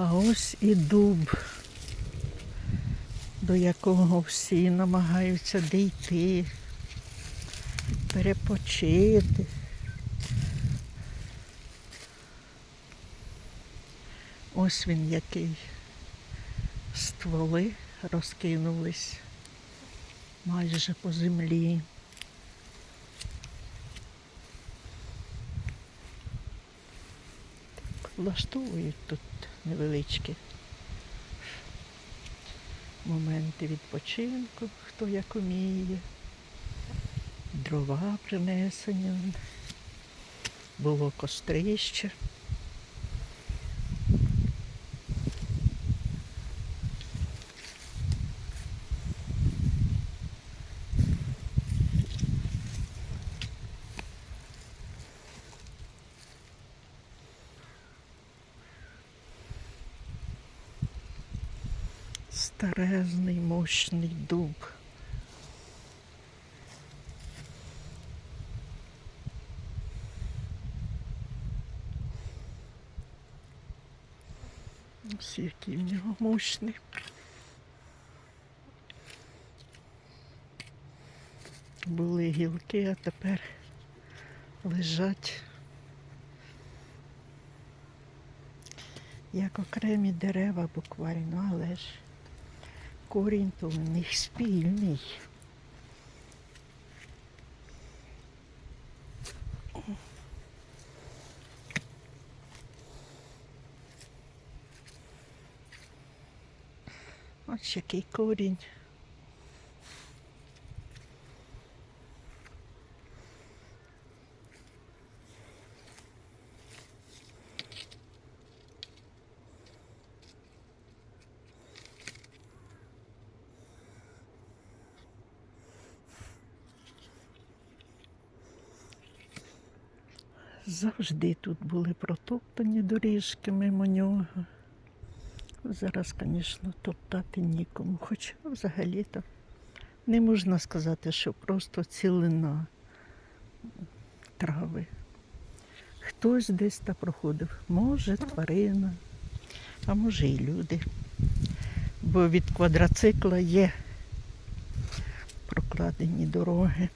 А ось і дуб, до якого всі намагаються дійти, перепочити. Ось він який. Стволи розкинулись майже по землі. Влаштовують тут невеличкі моменти відпочинку, хто як уміє. Дрова принесені. Було кострище. Старезний мощний дуб. Ось який в нього мощний. Були гілки, а тепер лежать як окремі дерева буквально, але ж корінь то в них спільний. Ось який корінь. Завжди тут були протоптані доріжки мимо нього. Зараз, звісно, топтати нікому. Хоча взагалі-то не можна сказати, що просто цілина трави. Хтось десь та проходив. Може, тварина, а може і люди. Бо від квадроцикла є прокладені дороги.